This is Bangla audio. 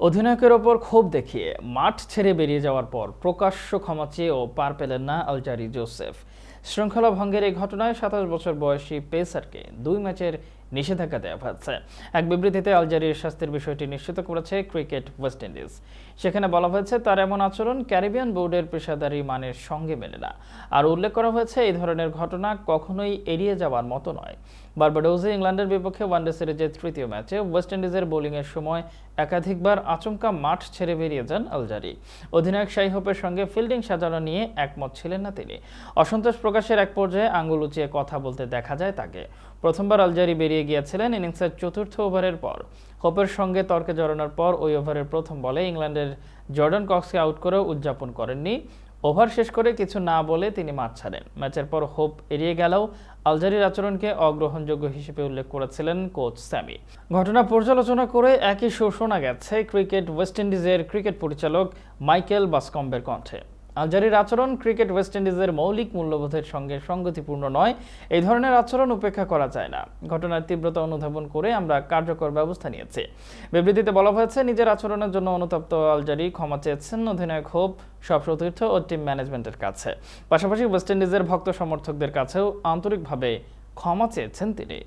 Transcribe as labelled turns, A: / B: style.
A: অধিনায়কের ওপর ক্ষোভ দেখিয়ে মাঠ ছেড়ে বেরিয়ে যাওয়ার পর প্রকাশ্য ক্ষমা চেয়েও পার পেলেন না আলজারি জোসেফ। শৃঙ্খলা ভঙ্গের এই ঘটনায় সাতাশ বছর বয়সী পেসারকে দুই ম্যাচের নিষেধাজ্ঞা দেওয়া হয়েছে। এক বিবৃতিতে আলজারির স্বাস্থ্যের বিষয়টি নিশ্চিত করেছে ক্রিকেট ওয়েস্ট ইন্ডিজ। সেখানে বলা হয়েছে, তার এমন আচরণ ক্যারিবিয়ান বোর্ডের পেশাদারি মানের সঙ্গে মেলে না। আর উল্লেখ করা হয়েছে, এই ধরনের ঘটনা কখনোই এড়িয়ে যাওয়ার মতো নয়। বার্বাডোজে ইংল্যান্ডের বিপক্ষে ওয়ানডে সিরিজের তৃতীয় ম্যাচে ওয়েস্ট ইন্ডিজের বোলিংয়ের সময় একাধিকবার আচমকা মাঠ ছেড়ে বেরিয়ে যান আলজারি। অধিনায়ক শাই হোপের সঙ্গে ফিল্ডিং সাজানো নিয়ে একমত ছিলেন না তিনি। অসন্তোষ প্রকাশের এক পর্যায়ে আঙ্গুল উঁচিয়ে কথা বলতে দেখা যায় তাকে। প্রথমবার আলজারি বেরিয়ে গিয়েছিলেন ইনিংসের চতুর্থ ওভারের পর। হোপের সঙ্গে তর্কে জড়ানোর পর ওই ওভারের প্রথম বলে ইংল্যান্ডের জর্ডান কক্সকে আউট করেও উদযাপন করেননি। ওভার শেষ করে কিছু না বলে তিনি মাঠ ছাড়েন। ম্যাচের পর হোপ এড়িয়ে গেলেও আলজারির আচরণকে অগ্রহণযোগ্য হিসেবে উল্লেখ করেছিলেন কোচ স্যামি। ঘটনা পর্যালোচনা করে একই শোনা গেছে ক্রিকেট ওয়েস্ট ইন্ডিজের ক্রিকেট পরিচালক মাইকেল বাসকম্বের কণ্ঠে। আলজারির আচরণ ক্রিকেট ওয়েস্ট ইন্ডিজের মৌলিক মূল্যবোধের সঙ্গে সঙ্গতিপূর্ণ নয়, এই ধরনের আচরণ উপেক্ষা করা যায় না। ঘটনার তীব্রতা অনুধাবন করে আমরা কার্যকর ব্যবস্থা নিয়েছি। বিবৃতিতে বলা হয়েছে, নিজের আচরণের জন্য অনুতপ্ত আলজারি ক্ষমা চেয়েছেন অধিনায়ক হোপ সব সতীর্থ ও টিম ম্যানেজমেন্টের কাছে। পাশাপাশি ওয়েস্ট ইন্ডিজের ভক্ত সমর্থকদের কাছেও আন্তরিকভাবে ক্ষমা চেয়েছেন তিনি।